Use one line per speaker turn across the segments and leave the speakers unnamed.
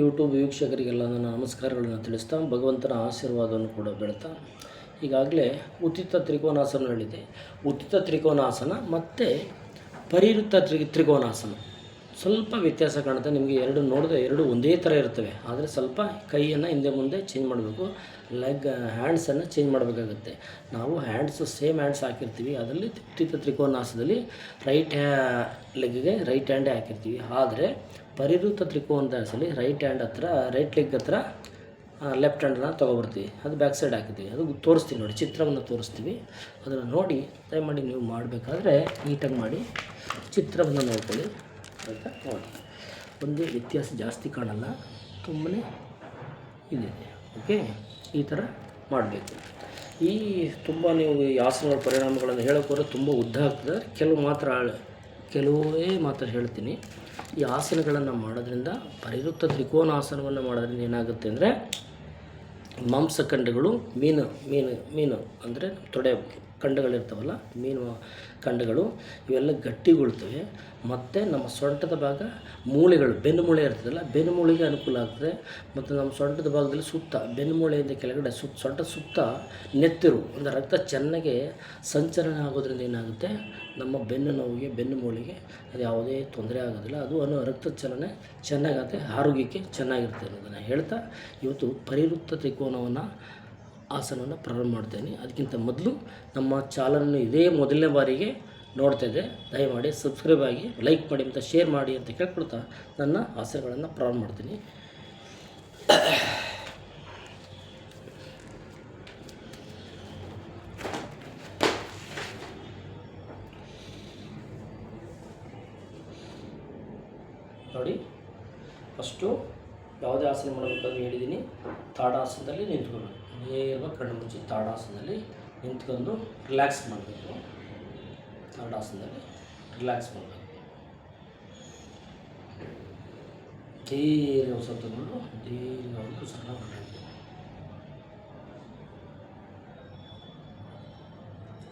YouTube ವೀಕ್ಷಕರಿಗೆಲ್ಲ ನನ್ನ ನಮಸ್ಕಾರಗಳನ್ನು ತಿಳಿಸ್ತಾ ಭಗವಂತನ ಆಶೀರ್ವಾದವನ್ನು ಕೂಡ ಬೆಳ್ತಾ ಈಗಾಗಲೇ ಉಚಿತ ತ್ರಿಕೋನಾಸನ ಹೇಳಿದೆ ಉಚಿತ ತ್ರಿಕೋನಾಸನ ಮತ್ತು ಪರಿವೃತ್ತ ತ್ರಿ, ತ್ರಿಕೋನಾಸನ. ಸ್ವಲ್ಪ ವ್ಯತ್ಯಾಸ ಕಾಣುತ್ತೆ. ನಿಮಗೆ ಎರಡು ನೋಡಿದ್ರೆ ಎರಡು ಒಂದೇ ಥರ ಇರ್ತವೆ. ಆದರೆ ಸ್ವಲ್ಪ ಕೈಯನ್ನು ಹಿಂದೆ ಮುಂದೆ ಚೇಂಜ್ ಮಾಡಬೇಕು. ಲೆಗ್ ಹ್ಯಾಂಡ್ಸನ್ನು ಚೇಂಜ್ ಮಾಡಬೇಕಾಗುತ್ತೆ. ನಾವು ಹ್ಯಾಂಡ್ಸು ಸೇಮ್ ಹ್ಯಾಂಡ್ಸ್ ಹಾಕಿರ್ತೀವಿ. ಅದರಲ್ಲಿ ಉಚಿತ ತ್ರಿಕೋನಾಸದಲ್ಲಿ ರೈಟ್ ಲೆಗ್ಗೆ ರೈಟ್ ಹ್ಯಾಂಡೇ ಹಾಕಿರ್ತೀವಿ. ಆದರೆ ಪರಿವೃತ್ತ ತ್ರಿಕೋನಾಸನಲ್ಲಿ ರೈಟ್ ಹ್ಯಾಂಡ್ ಹತ್ರ ರೈಟ್ ಲೆಗ್ ಹತ್ರ ಲೆಫ್ಟ್ ಹ್ಯಾಂಡನ್ನ ತೊಗೊಬರ್ತೀವಿ. ಅದು ಬ್ಯಾಕ್ ಸೈಡ್ ಹಾಕಿದ್ದೀವಿ. ಅದು ತೋರಿಸ್ತೀವಿ ನೋಡಿ, ಚಿತ್ರವನ್ನು ತೋರಿಸ್ತೀವಿ. ಅದನ್ನು ನೋಡಿ, ದಯಮಾಡಿ ನೀವು ಮಾಡಬೇಕಾದ್ರೆ ನೀಟಾಗಿ ಮಾಡಿ ಚಿತ್ರವನ್ನು ನೋಡ್ಕೊಳ್ಳಿ. ಅಂತ ನೋಡಿ. ಒಂದು ವ್ಯತ್ಯಾಸ ಜಾಸ್ತಿ ಕಾಣಲ್ಲ. ತುಂಬನೇ ಇದೆ. ಓಕೆ ಈ ಥರ ಮಾಡಬೇಕು. ಈ ತುಂಬ ನೀವು ಈ ಆಸನಗಳ ಪರಿಣಾಮಗಳನ್ನು ಹೇಳೋಕ್ಕೋದ್ರೆ ತುಂಬ ಉದ್ದ ಆಗ್ತದೆ. ಕೆಲವು ಮಾತ್ರ ಕೆಲವೇ ಮಾತ್ರ ಹೇಳ್ತೀನಿ. ಈ ಆಸನಗಳನ್ನು ಮಾಡೋದ್ರಿಂದ, ಪರಿವೃತ್ತ ತ್ರಿಕೋನಾಸನವನ್ನು ಮಾಡೋದ್ರಿಂದ ಏನಾಗುತ್ತೆ ಅಂದರೆ, ಮಾಂಸಖಂಡಗಳು ಮೀನು ಮೀನು ಮೀನು ಅಂದರೆ ತೊಡೆ ಖಂಡಗಳಿರ್ತಾವಲ್ಲ ಮೀನು ಖಂಡಗಳು ಇವೆಲ್ಲ ಗಟ್ಟಿಗೊಳ್ತವೆ. ಮತ್ತು ನಮ್ಮ ಸೊಂಟದ ಭಾಗ ಮೂಳೆಗಳು, ಬೆನ್ನು ಮೂಳೆ ಇರ್ತದಲ್ಲ, ಬೆನ್ನು ಮೂಳೆಗೆ ಅನುಕೂಲ ಆಗ್ತದೆ. ಮತ್ತು ನಮ್ಮ ಸೊಂಟದ ಭಾಗದಲ್ಲಿ ಸುತ್ತ, ಬೆನ್ನು ಮೂಳೆಯಿಂದ ಕೆಳಗಡೆ ಸುತ್ತ, ಸೊಂಟ ಸುತ್ತ ನೆತ್ತಿರು ಅಂದರೆ ರಕ್ತ ಚೆನ್ನಾಗಿ ಸಂಚಲನ ಆಗೋದ್ರಿಂದ ಏನಾಗುತ್ತೆ? ನಮ್ಮ ಬೆನ್ನು ನೋವಿಗೆ, ಬೆನ್ನು ಮೂಳೆಗೆ ಅದು ಯಾವುದೇ ತೊಂದರೆ ಆಗೋದಿಲ್ಲ. ಅದು ಅನ್ನೋ ರಕ್ತ ಚಲನೆ ಚೆನ್ನಾಗತ್ತೆ, ಆರೋಗ್ಯಕ್ಕೆ ಚೆನ್ನಾಗಿರುತ್ತೆ ಅನ್ನೋದನ್ನು ಹೇಳ್ತಾ, ಇವತ್ತು ಪರಿವೃತ್ತ ತ್ರಿಕೋನವನ್ನು ಆಸನವನ್ನು ಪ್ರಾರಂಭ ಮಾಡ್ತೇನೆ. ಅದಕ್ಕಿಂತ ಮೊದಲು ನಮ್ಮ ಚಾನಲನ್ನು ಇದೇ ಮೊದಲನೇ ಬಾರಿಗೆ ನೋಡ್ತಾ ಇದ್ದೆ. ದಯಮಾಡಿ ಸಬ್ಸ್ಕ್ರೈಬ್ ಆಗಿ, ಲೈಕ್ ಮಾಡಿ ಮತ್ತು ಶೇರ್ ಮಾಡಿ ಅಂತ ಕೇಳ್ಕೊಳ್ತಾ ನನ್ನ ಆಸನಗಳನ್ನು ಪ್ರಾರಂಭ ಮಾಡ್ತೀನಿ. ನೋಡಿ, ಫಸ್ಟು ಯಾವುದೇ ಆಸನ ಮಾಡಬೇಕಾದ್ರೂ ಹೇಳಿದ್ದೀನಿ. ತಾಡಾಸನದಲ್ಲಿ ನಿಂತ್ಕೊಳ್ಬೇಕು ನೇರವಾಗಿ ಕಣ್ಣು ಮುಚ್ಚಿ ತಾಡಾಸನದಲ್ಲಿ ನಿಂತ್ಕೊಂಡು ರಿಲ್ಯಾಕ್ಸ್ ಮಾಡಬೇಕು. ತಾಡಾಸನದಲ್ಲಿ ರಿಲ್ಯಾಕ್ಸ್ ಮಾಡಬೇಕು. ದೀರ್ಘ ಉಸಿರು ತಗೊಂಡು ದೀರ್ಘವಾಗಿ ಸಣ್ಣ ಮಾಡಬೇಕು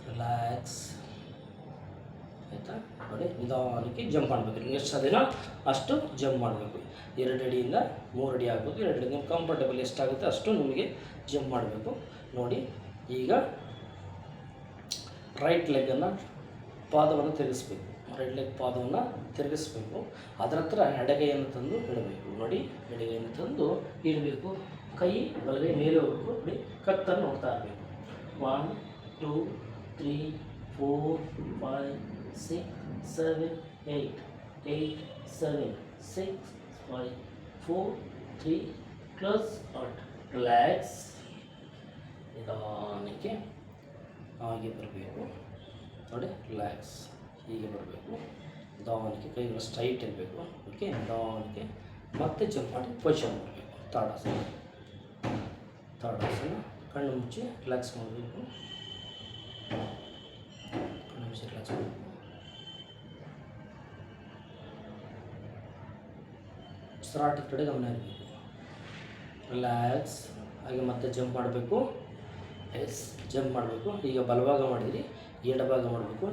ರಿಲ್ಯಾಕ್ಸ್ ಆಯಿತಾ ನೋಡಿ, ನಿಧಾನಕ್ಕೆ ಜಂಪ್ ಮಾಡಬೇಕು. ನಿಮ್ಗೆ ಎಷ್ಟು ಅಷ್ಟು ಜಂಪ್ ಮಾಡಬೇಕು. ಎರಡು ಅಡಿಯಿಂದ ಮೂರು ಅಡಿ ಆಗ್ಬೋದು. ಎರಡು ಅಡಿ ನಿಮ್ಗೆ ಕಂಫರ್ಟಬಲ್ ಎಷ್ಟಾಗುತ್ತೆ ಅಷ್ಟು ನಿಮಗೆ ಜಂಪ್ ಮಾಡಬೇಕು. ನೋಡಿ, ಈಗ ರೈಟ್ ಲೆಗ್ಗನ್ನು ಪಾದವನ್ನು ತಿರುಗಿಸ್ಬೇಕು. ರೈಟ್ ಲೆಗ್ ಪಾದವನ್ನು ತಿರುಗಿಸ್ಬೇಕು. ಅದರ ಹತ್ರ ಎಡಗೈಯನ್ನು ತಂದು ಇಡಬೇಕು. ನೋಡಿ, ಎಡಗೈಯನ್ನು ತಂದು ಇಡಬೇಕು. ಕೈ ಬಲಗೈ ಮೇಲೆ ಹೋಗ್ಬೇಕು. ನೋಡಿ, ಕತ್ತನ್ನು ನೋಡ್ತಾ ಇರಬೇಕು. One two three four five six seven eight eight seven six five four three ಕ್ಲಸ್ out relax ನಿಧಾನಕ್ಕೆ ಹಾಗೆ ಬರಬೇಕು. ನೋಡಿ ರಿಲ್ಯಾಕ್ಸ್ ಹೀಗೆ ಬರಬೇಕು. ನಿಧಾನಕ್ಕೆ ಕೈಗಳು ಸ್ಟ್ರೈಟ್ ಇರಬೇಕು. ಓಕೆ ನಿಧಾನಕ್ಕೆ ಮತ್ತೆ ಜಂಪ್ ಮಾಡಿ ಪೊಸಿಷನ್ ಮಾಡಬೇಕು. ತಾಡಾಸನ ತಾಡಾಸನ ಕಣ್ಣು ಮುಚ್ಚಿ ರಿಲ್ಯಾಕ್ಸ್ ಮಾಡಬೇಕು. ಮಾಡಬೇಕು ಸ್ಟಾರ್ಟ್ ಕಡೆ ಗಮನ ಇರಬೇಕು. ರಿಲ್ಯಾಕ್ಸ್ ಹಾಗೆ ಮತ್ತೆ ಜಂಪ್ ಮಾಡಬೇಕು. ಎಸ್ ಜಂಪ್ ಮಾಡಬೇಕು. ಈಗ ಬಲಭಾಗ ಮಾಡಿದ್ರಿ ಎಡಭಾಗ ಮಾಡಬೇಕು.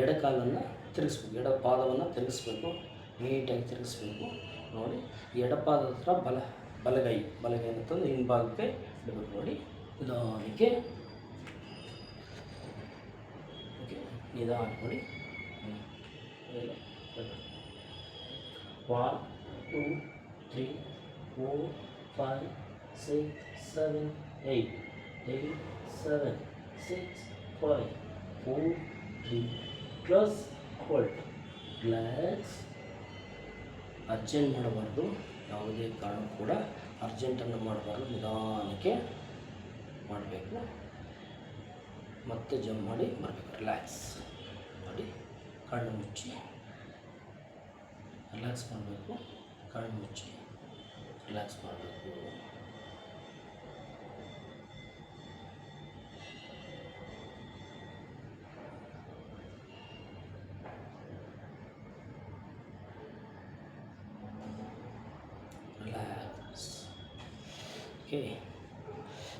ಎಡ ಕಾಲನ್ನು ತಿರುಗಿಸ್ಬೇಕು. ಎಡ ಪಾದವನ್ನು ತಿರುಗಿಸ್ಬೇಕು. ನೀಟಾಗಿ ತಿರುಗಿಸ್ಬೇಕು. ನೋಡಿ ಎಡಪಾದ ಹತ್ರ ಬಲ, ಬಲಗೈ ಬಲಗೈ ಅಂತಂದು ಹಿಂಭಾಗಕ್ಕೆ ಇಡಬೇಕು. ನೋಡಿ ನಿಧಾನಕ್ಕೆ ಓಕೆ ನಿಧಾನ ನೋಡಿ one two three four five six seven eight eight seven six five four three plus hold relax urgent ಮಾಡಬಾರ್ದು ಯಾವುದೇ ಕಾರಣ ಕೂಡ ಅರ್ಜೆಂಟನ್ನು ಮಾಡಬಾರ್ದು ನಿಧಾನಕ್ಕೆ ಮಾಡಬೇಕು. ಮತ್ತೆ ಜಂಪ್ ಮಾಡಿ ಬರಬೇಕು ರಿಲ್ಯಾಕ್ಸ್ ಮಾಡಿ ಕಣ್ಣು ಮುಚ್ಚಿ ರಿಲ್ಯಾಕ್ಸ್ ಮಾಡಬೇಕು ಕಣ್ಣು ಮುಚ್ಚಿ ರಿಲ್ಯಾಕ್ಸ್ ಮಾಡಬೇಕು ರಿಲ್ಯಾಕ್ಸ್ ಓಕೆ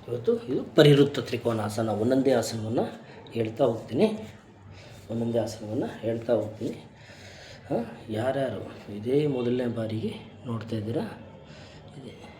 ಇವತ್ತು ಇದು ಪರಿವೃತ್ತ ತ್ರಿಕೋನಾಸನ, ಒಂದೊಂದೇ ಆಸನವನ್ನು ಹೇಳ್ತಾ ಹೋಗ್ತೀನಿ. ಒಂದೊಂದೇ ಆಸನವನ್ನು ಹೇಳ್ತಾ ಹೋಗ್ತೀನಿ. ಯಾರ್ಯಾರು ಇದೇ ಮೊದಲನೇ ಬಾರಿಗೆ ನೋಡ್ತಾ ಇದ್ದೀರಾ? ಇದೆ.